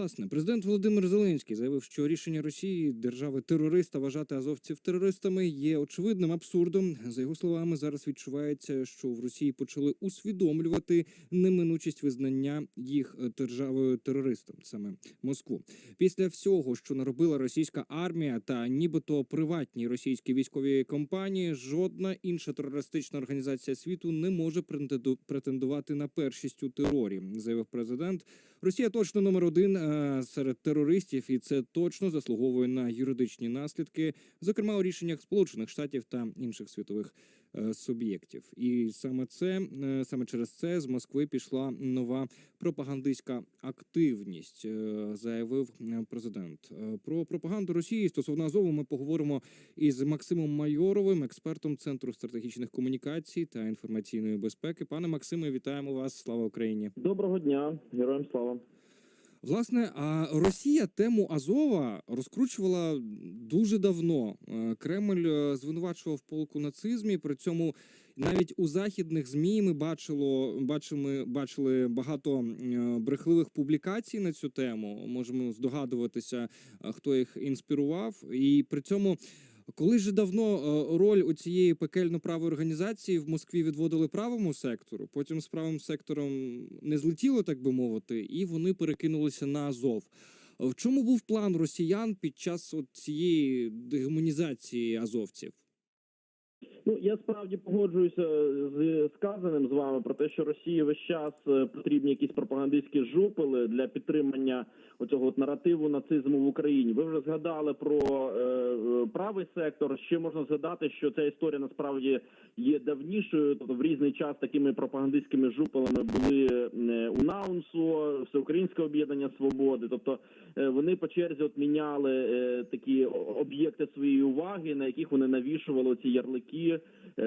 Власне, президент Володимир Зеленський заявив, що рішення Росії держави терориста вважати азовців терористами є очевидним абсурдом. За його словами, зараз відчувається, що в Росії почали усвідомлювати неминучість визнання їх е, державою терористом, саме Москву. Після всього, що наробила російська армія та нібито приватні російські військові компанії, жодна інша терористична організація світу не може претенду- претендувати на першість у терорі, заявив президент. Росія точно номер один е, серед терористів, і це точно заслуговує на юридичні наслідки, зокрема у рішеннях Сполучених Штатів та інших світових суб'єктів. І саме це е, саме через це з Москви пішла нова пропагандистська активність, е, заявив е, президент. Е, Про пропаганду Росії стосовно Азову ми поговоримо із Максимом Майоровим, експертом Центру стратегічних комунікацій та інформаційної безпеки. Пане Максиме, вітаємо вас! Слава Україні! Доброго дня, героям слава. Власне, а Росія тему Азова розкручувала дуже давно. Е, Кремль е, звинувачував полк у нацизмі. При цьому навіть у західних змі ми бачило, бачили, бачили багато е, брехливих публікацій на цю тему. Можемо здогадуватися, хто їх інспірував, і при цьому. Коли ж давно е, роль у цієї пекельно правої організації в Москві відводили правому сектору, потім з правим сектором не злетіло, так би мовити, і вони перекинулися на Азов. В чому був план росіян під час от цієї дегуманізації азовців? Ну я справді погоджуюся з сказаним з вами про те, що Росії весь час е, потрібні якісь пропагандистські жупели для підтримання оцього от наративу нацизму в Україні. Ви вже згадали про е, е, правий сектор. Ще можна згадати, що ця історія насправді є давнішою. Тобто в різний час такими пропагандистськими жупелами були е, УНАУНСО, Всеукраїнське об'єднання свободи. Тобто е, вони по черзі от міняли е, такі об'єкти своєї уваги, на яких вони навішували ці ярлики, е,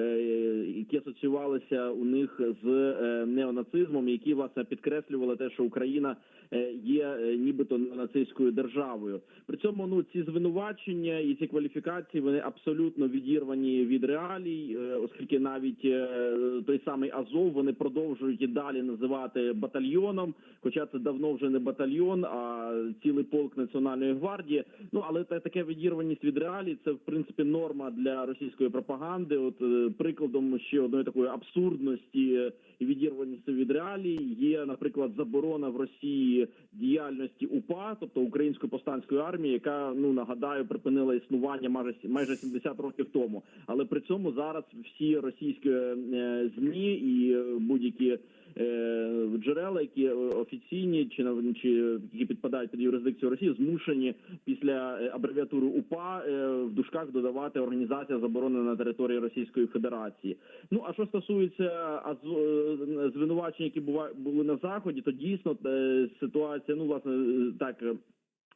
які асоціювалися у них з е, неонацизмом, які власне підкреслювали те, що Україна е, є нібито нацистською державою. При цьому ну ці звинувачення і ці кваліфікації вони абсолютно відірвані від реалій, оскільки навіть той самий Азов вони продовжують і далі називати батальйоном, хоча це давно вже не батальйон, а цілий полк національної гвардії. Ну але та таке відірваність від реалій це в принципі норма для російської пропаганди. От е, прикладом ще одної такої абсурдності е, і відірваності від реалій є, наприклад, заборона в Росії діяльності УПА, тобто Української повстанської армії, яка ну нагадаю припинила існування майже майже 70 років тому. Але при цьому зараз всі російські е, змі і е, будь-які е, джерела, які е, офіційні чи чи які підпадають під юрисдикцію Росії, змушені після е, абревіатури УПА е, в душках додавати організація заборонена на території Російської Федерації. Ну а що стосується е, звинувачень, які були на заході, то дійсно е, ситуація, ну власне е, так е,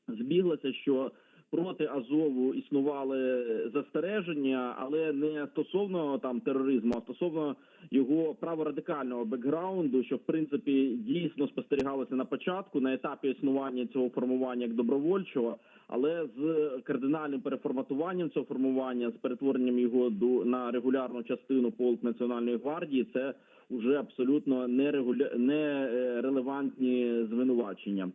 збіглася, що проти Азову існували застереження, але не стосовно там тероризму, а стосовно його праворадикального бекграунду, що в принципі дійсно спостерігалося на початку на етапі існування цього формування як добровольчого, але з кардинальним переформатуванням цього формування, з перетворенням його до на регулярну частину полк національної гвардії, це вже абсолютно нерегуля... нерелевантні звинувачення.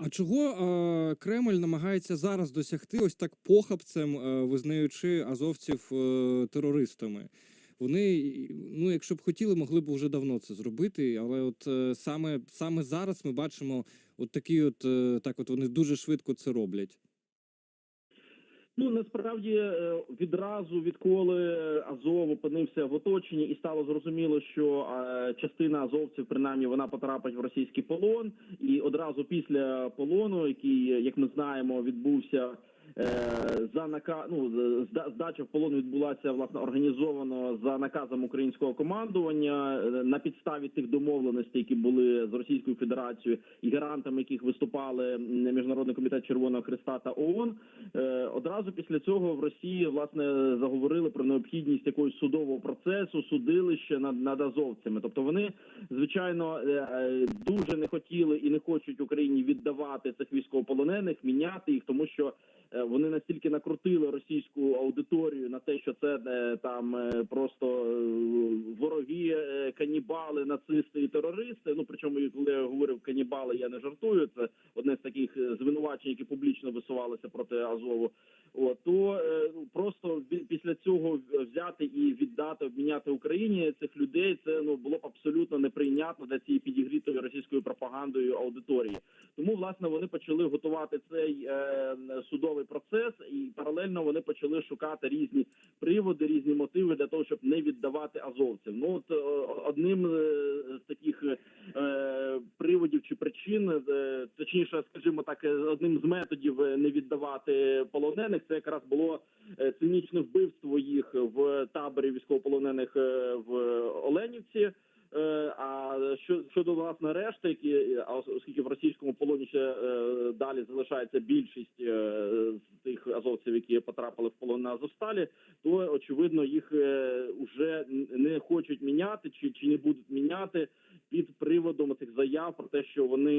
А чого Кремль намагається зараз досягти ось так похабцем, е, визнаючи азовців е, терористами? Вони, ну, якщо б хотіли, могли б вже давно це зробити, але от е, саме, саме зараз ми бачимо от такі, от так, от вони дуже швидко це роблять. Ну насправді е, відразу відколи Азов опинився в оточенні, і стало зрозуміло, що е, частина азовців, принаймні, вона потрапить в російський полон, і одразу після полону, який, як ми знаємо, відбувся. Е, За нака... ну, здача в полон відбулася власне організовано за наказом українського командування е, на підставі тих домовленостей, які були з Російською Федерацією і гарантами, яких виступали міжнародний комітет Червоного Христа та ООН. Е, Одразу після цього в Росії власне заговорили про необхідність якогось судового процесу, судилища над, над азовцями. Тобто вони звичайно дуже не хотіли і не хочуть Україні віддавати цих військовополонених, міняти їх, тому що вони настільки накрутили російську аудиторію на те, що це е, там е, просто е, вороги, е, канібали, нацисти і терористи. Ну причому, коли я говорив канібали, я не жартую. Це одне з таких е, звинувачень, які публічно висувалися проти Азову. От, то е, ну, просто після цього взяти і віддати, обміняти Україні цих людей, це ну було б абсолютно неприйнятно для цієї підігрітої російською пропагандою аудиторії. Тому власне вони почали готувати цей е, судовий процес, і паралельно вони почали шукати різні приводи, різні мотиви для того, щоб не віддавати азовців. Ну от е, одним е, з таких чи причин, е, точніше, скажімо так, е, одним з методів е, не віддавати полонених, це якраз було цинічне вбивство їх в таборі військовополонених в Оленівці. Е, А що щодо власне решти, які а ос- оскільки в російському полоні ще е, далі залишається більшість е, з тих азовців, які потрапили в полон на Азовсталі, то очевидно їх вже не хочуть міняти чи, чи не будуть міняти під приводом цих заяв про те, що вони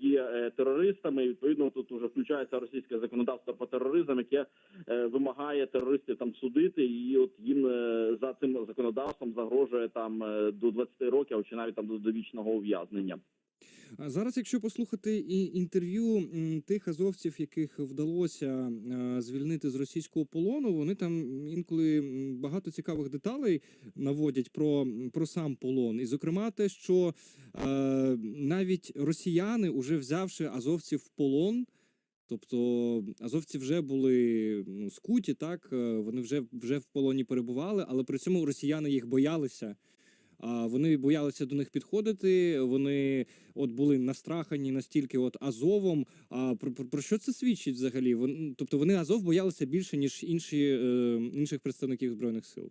є терористами. І, відповідно, тут вже включається російське законодавство по тероризм, яке е, вимагає терористів там судити, і от їм е, за цим законодавством загрожує там е, до 20 років, чи навіть там до довічного ув'язнення. А зараз, якщо послухати і інтерв'ю тих азовців, яких вдалося е, звільнити з російського полону, вони там інколи багато цікавих деталей наводять про, про сам полон. І, зокрема, те, що е, навіть росіяни, уже взявши азовців в полон. Тобто азовці вже були ну, скуті, так е, вони вже, вже в полоні перебували, але при цьому росіяни їх боялися. А вони боялися до них підходити. Вони от були настрахані настільки от Азовом. А про, про, про що це свідчить взагалі? Вон, тобто вони Азов боялися більше ніж інші е, інших представників збройних сил.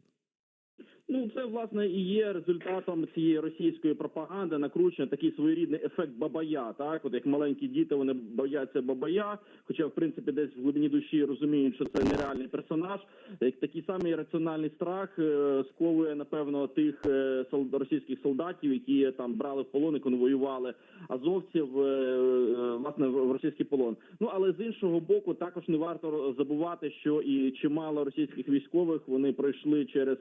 Ну, це власне і є результатом цієї російської пропаганди, накручення такий своєрідний ефект бабая. Так, от як маленькі діти вони бояться бабая, хоча в принципі десь в глибині душі розуміють, що це нереальний персонаж. Як такий самий раціональний страх е, сковує напевно тих е, російських солдатів, які там брали в полон і конвоювали азовців е, власне в російський полон. Ну але з іншого боку, також не варто забувати, що і чимало російських військових вони пройшли через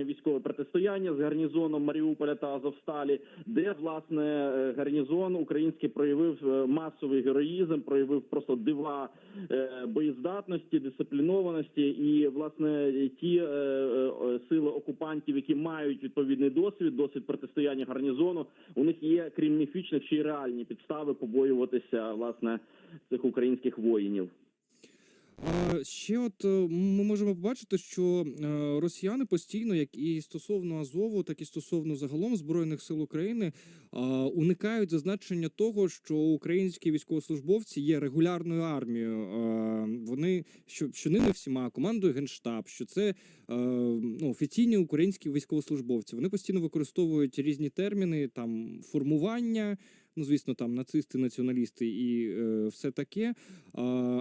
реальне військове протистояння з гарнізоном Маріуполя та Азовсталі, де власне е, гарнізон український проявив е, масовий героїзм, проявив просто дива е, боєздатності, дисциплінованості, і власне ті сили окупантів, які мають відповідний досвід, досвід протистояння гарнізону, у них є крім міфічних ще й реальні підстави побоюватися власне цих українських воїнів. А ще от е, ми можемо побачити, що е, росіяни постійно, як і стосовно Азову, так і стосовно загалом збройних сил України, уникають зазначення того, що українські військовослужбовці є регулярною армією. Вони що, що ними всіма командує генштаб, що це е, ну, офіційні українські військовослужбовці. Вони постійно використовують різні терміни, там формування. Ну, звісно, там нацисти, націоналісти і е, все таке. Е,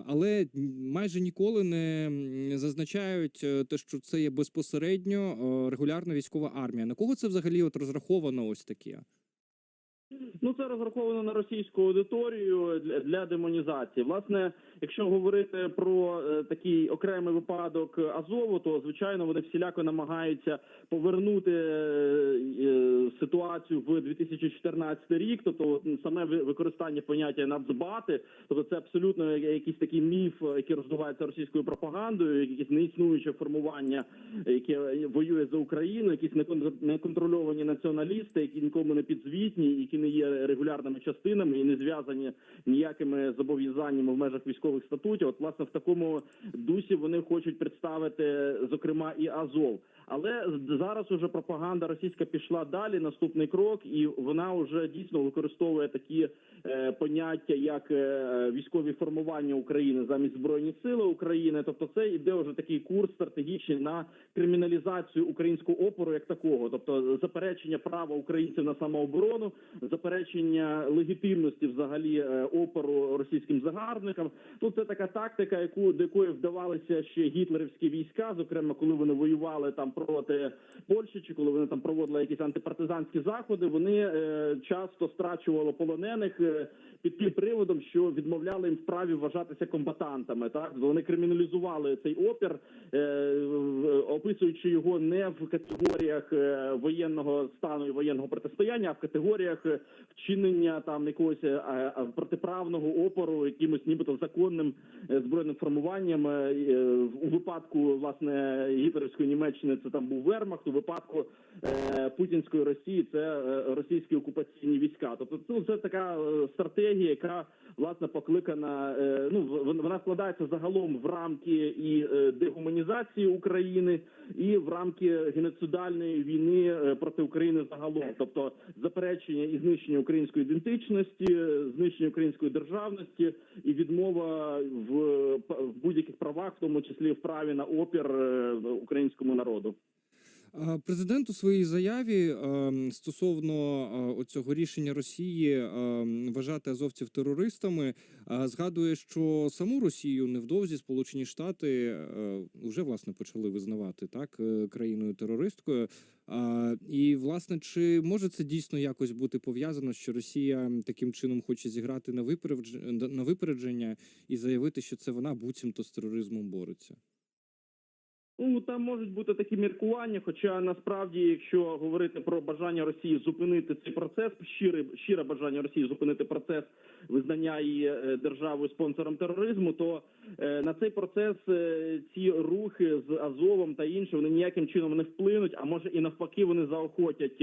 але майже ніколи не зазначають е, те, що це є безпосередньо е, регулярна військова армія. На кого це взагалі от розраховано ось таке? Ну це розраховано на російську аудиторію для, демонізації. Власне, якщо говорити про е, такий окремий випадок Азову, то звичайно вони всіляко намагаються повернути е, е, ситуацію в 2014 рік. Тобто, саме ви- використання поняття нацбати, тобто це абсолютно якийсь такий міф, який роздувається російською пропагандою, якесь неіснуюче формування, яке воює за Україну, якісь некон- неконтрольовані націоналісти, які нікому не підзвітні, які не є регулярними частинами і не зв'язані ніякими зобов'язаннями в межах військових статутів. От власне в такому дусі вони хочуть представити зокрема і Азов. Але зараз уже пропаганда російська пішла далі. Наступний крок, і вона вже дійсно використовує такі е, поняття, як е, військові формування України замість збройні сили України. Тобто, це іде вже такий курс стратегічний на криміналізацію українського опору як такого, тобто заперечення права українців на самооборону, заперечення легітимності взагалі е, опору російським загарбникам. Ну це така тактика, яку до якої вдавалися ще гітлерівські війська, зокрема, коли вони воювали там проти Польщі, чи коли вони там проводили якісь антипартизанські заходи. Вони е, часто страчували полонених, е, під тим приводом, що відмовляли їм в праві вважатися комбатантами. Так вони криміналізували цей опір, е, описуючи його не в категоріях е, воєнного стану і воєнного протистояння, а в категоріях е, вчинення там якогось протиправного опору, якимось нібито законним збройним формуванням. У випадку власне гітлерівської Німеччини це там був Вермахт, у випадку путінської Росії це російські окупаційні війська. Тобто ну, це така е, стратегія, яка власне покликана. е, Ну вона складається загалом в рамки і е, дегуманізації України, і в рамки геноцидальної війни е, проти України загалом, тобто заперечення і знищення української ідентичності, знищення української державності і відмова в, будь-яких правах, в тому числі в праві на опір українському народу. Президент у своїй заяві стосовно оцього рішення Росії вважати азовців терористами, згадує, що саму Росію невдовзі Сполучені Штати вже власне почали визнавати так е, країною терористкою. І власне, чи може це дійсно якось бути пов'язано, що Росія таким чином хоче зіграти на випередження і заявити, що це вона буцімто з тероризмом бореться? Ну там можуть бути такі міркування. Хоча насправді, якщо говорити про бажання Росії зупинити цей процес, щире щире бажання Росії зупинити процес визнання її е, державою спонсором тероризму, то е, на цей процес е, ці рухи з Азовом та інше вони ніяким чином не вплинуть. А може і навпаки, вони заохотять.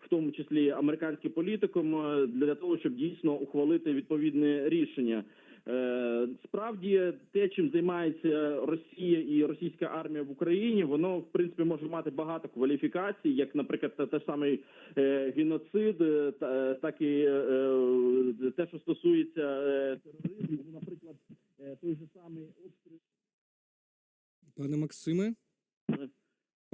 В тому числі американським політикам для того, щоб дійсно ухвалити відповідне рішення. Е, Справді, те, чим займається Росія і російська армія в Україні, воно в принципі може мати багато кваліфікацій, як, наприклад, те, те ж самий е, геноцид, е, та- так і те, що стосується тероризму, наприклад, той же самий обстріл. Пане Максиме?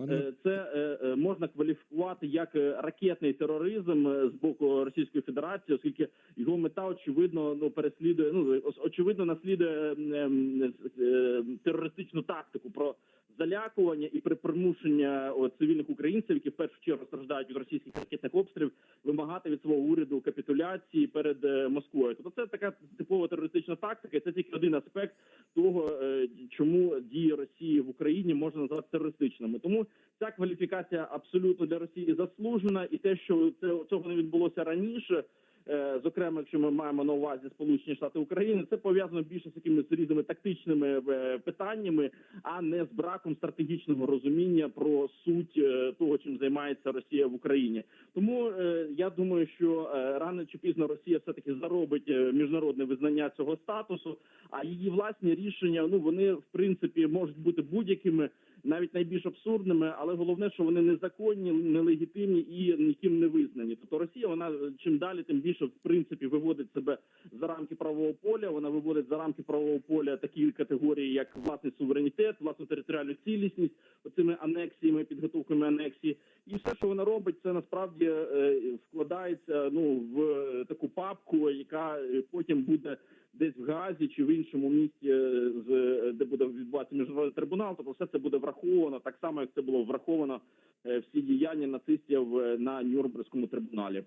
Е, Це е, е, можна кваліфікувати як ракетний тероризм з боку Російської Федерації, оскільки його мета очевидно ну переслідує. Ну очевидно наслідує ем, ем, терористичну тактику про залякування і при примушення цивільних українців, які в першу чергу страждають від російських ракетних обстрілів, вимагати від свого уряду капітуляції перед е, Москвою. Тобто це така типова терористична тактика, і це тільки один аспект того, е, чому дії Росії в Україні можна назвати терористичними. Тому ця кваліфікація абсолютно для Росії заслужена, і те, що це цього не відбулося раніше. Е, Зокрема, якщо ми маємо на увазі Сполучені Штати України, це пов'язано більше з якимись різними тактичними е, питаннями, а не з браком стратегічного розуміння про суть е, того, чим займається Росія в Україні. Тому я думаю, що рано чи пізно Росія все таки заробить міжнародне визнання цього статусу. А її власні рішення, ну вони в принципі можуть бути будь-якими, навіть найбільш абсурдними, але головне, що вони незаконні, нелегітимні і ніким не визнані. Тобто Росія, вона чим далі, тим більше в принципі виводить себе за рамки правового поля. Вона виводить за рамки правового поля такі категорії, як власний суверенітет, власну територіальну цілісність, оцими анексіями, підготовками анексії, і все, що вона робить, це насправді е, вкладається ну в таку папку, яка потім буде десь в Газі чи в іншому місті, е, де буде відбуватися міжнародний трибунал. Тобто все це буде враховано так само, як це було враховано е, всі діяння нацистів на Нюрнберзькому трибуналі.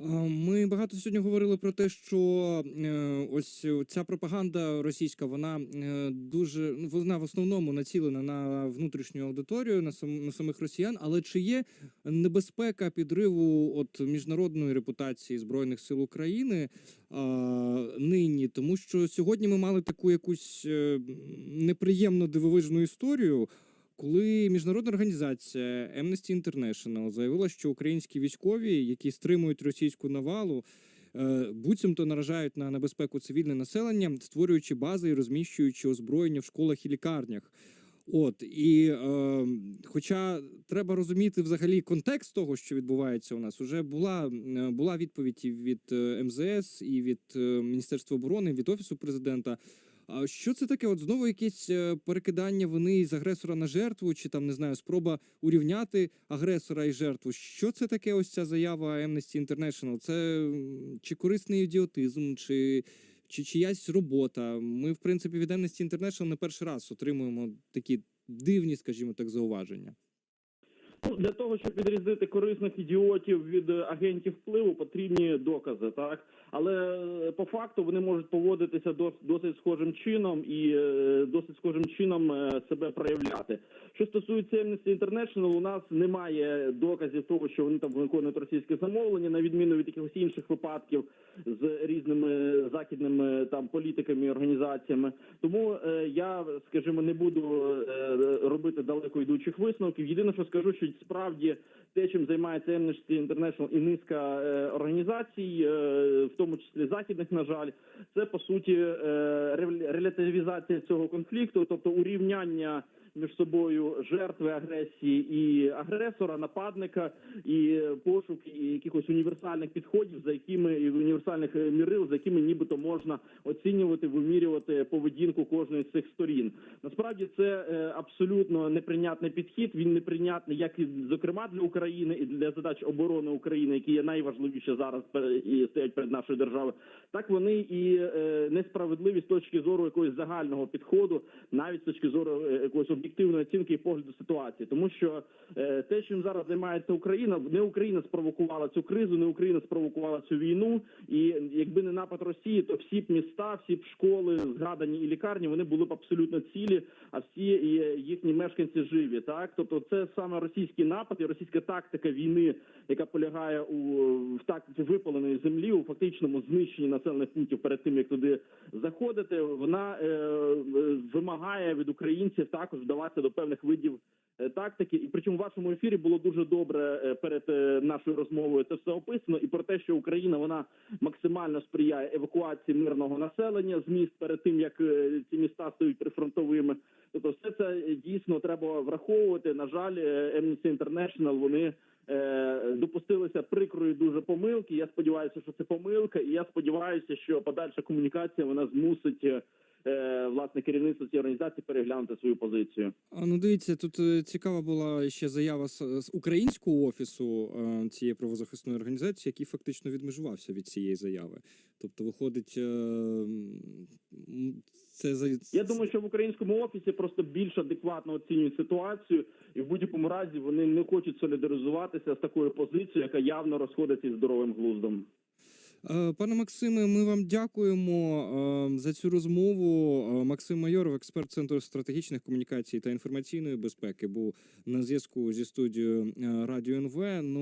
А, Ми багато сьогодні говорили про те, що е, ось ця пропаганда російська, вона е, дуже вона в основному націлена на внутрішню аудиторію, на сам на самих росіян. Але чи є небезпека підриву от міжнародної репутації збройних сил України а, нині? Тому що сьогодні ми мали таку якусь е, неприємно дивовижну історію. Коли міжнародна організація Amnesty International заявила, що українські військові, які стримують російську навалу, е, буцімто наражають на небезпеку цивільне населення, створюючи бази і розміщуючи озброєння в школах і лікарнях. От і е, хоча треба розуміти взагалі контекст того, що відбувається у нас, уже була, е, була відповідь від е, МЗС, і від Міністерства оборони, від офісу президента. А що це таке? От знову якесь е, перекидання вини з агресора на жертву, чи там не знаю, спроба урівняти агресора і жертву. Що це таке? Ось ця заява Amnesty International? Це чи корисний ідіотизм, чи, чи чиясь робота? Ми, в принципі, від Amnesty International не перший раз отримуємо такі дивні, скажімо так, зауваження. Ну, для того, щоб відрізнити корисних ідіотів від е, агентів впливу, потрібні докази, так але е, по факту вони можуть поводитися дос- досить схожим чином і е, досить схожим чином себе проявляти. Що стосується Amnesty International, у нас немає доказів того, що вони там виконують російське замовлення, на відміну від якихось інших випадків з різними західними там політиками і організаціями. Тому я, скажімо, не буду робити далеко йдучих висновків. Єдине, що скажу, що справді те, чим займається Amnesty International і низка е, організацій, е, в тому числі західних, на жаль, це по суті е, релятивізація цього конфлікту, тобто урівняння між собою жертви агресії і агресора, нападника, і пошук і якихось універсальних підходів, за якими універсальних е, мірил, за якими нібито можна оцінювати, вимірювати поведінку кожної з цих сторін. Насправді це е, абсолютно неприйнятний підхід. Він неприйнятний як і зокрема для України і для задач оборони України, які є найважливіші зараз і стоять перед нашою державою. Так вони і е, несправедливі з точки зору якогось загального підходу, навіть з точки зору е, якоїсь об'єктивної оцінки і погляду ситуації, тому що е, те, чим зараз займається Україна, не Україна спровокувала цю кризу, не Україна спровокувала цю війну. І якби не напад Росії, то всі б міста, всі б школи, згадані і лікарні, вони були б абсолютно цілі, а всі їхні мешканці живі. Так, тобто, це саме російський напад і російська тактика війни, яка полягає у в тактиці випаленої землі, у фактичному знищенні населених пунктів перед тим, як туди заходити. Вона е, вимагає від українців також вдаватися до певних видів е, тактики. І причому в вашому ефірі було дуже добре е, перед е, нашою розмовою це все описано. І про те, що Україна вона максимально сприяє евакуації мирного населення з міст перед тим, як ці міста стають прифронтовими. Тобто, все це дійсно треба враховувати. На жаль, Amnesty International, вони допустилися прикрої дуже помилки. Я сподіваюся, що це помилка, і я сподіваюся, що подальша комунікація вона змусить власне керівництво цієї організації переглянути свою позицію. А ну дивіться, тут е, цікава була ще заява з, українського офісу е, цієї правозахисної організації, який фактично відмежувався від цієї заяви. Тобто, виходить, е, це за Я думаю, що в українському офісі просто більш адекватно оцінюють ситуацію, і в будь-якому разі вони не хочуть солідаризуватися з такою позицією, яка явно розходиться із здоровим глуздом. Е, Пане Максиме, ми вам дякуємо е, за цю розмову. Е, Максим Майоров, експерт Центру стратегічних комунікацій та інформаційної безпеки, був на зв'язку зі студією е, Радіо НВ. Ну